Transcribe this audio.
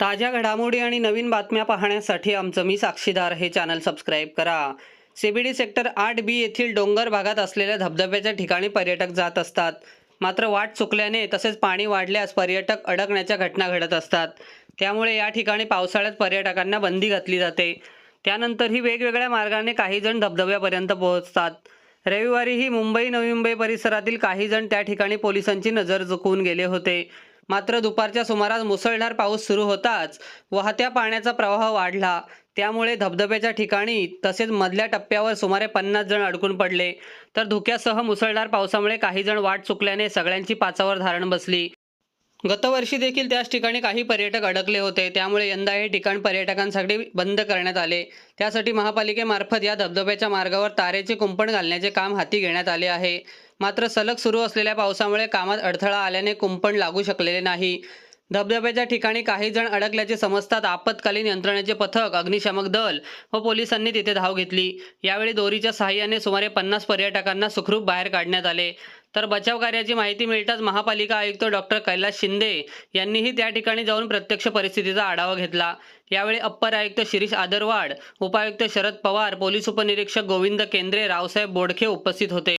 ताज्या घडामोडी आणि नवीन बातम्या पाहण्यासाठी आमचं मी साक्षीदार हे चॅनल सबस्क्राईब करा. सीबीडी सेक्टर आठ बी येथील डोंगर भागात असलेल्या धबधब्याच्या ठिकाणी पर्यटक जात असतात. मात्र वाट चुकल्याने तसेच पाणी वाढल्यास पर्यटक अडकण्याच्या घटना घडत असतात. त्यामुळे या ठिकाणी पावसाळ्यात पर्यटकांना बंदी घातली जाते. त्यानंतरही वेगवेगळ्या मार्गाने काही जण धबधब्यापर्यंत पोहोचतात. रविवारीही मुंबई नवी मुंबई परिसरातील काही जण त्या ठिकाणी पोलिसांची नजर चुकवून गेले होते. मात्र दुपारच्या सुमारास मुसळधार पाऊस सुरू होताच वाहत्या पाण्याचा प्रवाह वाढला. त्यामुळे धबधब्याच्या ठिकाणी तसेच मधल्या टप्प्यावर सुमारे पन्नास जण अडकून पडले. तर धुक्यासह मुसळधार पावसामुळे काही जण वाट चुकल्याने सगळ्यांची पाचावर धारण बसली. गतवर्षी देखील त्याच ठिकाणी काही पर्यटक अडकले होते. त्यामुळे यंदा हे ठिकाण पर्यटकांसाठी बंद करण्यात आले. त्यासाठी महापालिकेमार्फत या धबधब्याच्या मार्गावर तारेचे कुंपण घालण्याचे काम हाती घेण्यात आले आहे. मात्र सलग सुरू असलेल्या पावसामुळे कामात अडथळा आल्याने कुंपण लागू शकलेले नाही. धबधब्याच्या ठिकाणी काही जण अडकल्याचे समजतात आपत्कालीन यंत्रणेचे पथक अग्निशामक दल व पोलिसांनी तिथे धाव घेतली. यावेळी दोरीच्या सहाय्याने सुमारे पन्नास पर्यटकांना सुखरूप बाहेर काढण्यात आले. तर बचाव कार्याची माहिती मिळताच महापालिका आयुक्त डॉक्टर कैलास शिंदे यांनीही त्या ठिकाणी जाऊन प्रत्यक्ष परिस्थितीचा आढावा घेतला. यावेळी अप्पर आयुक्त शिरीष आदरवाड उपायुक्त शरद पवार पोलीस उपनिरीक्षक गोविंद केंद्रे रावसाहेब बोडखे उपस्थित होते.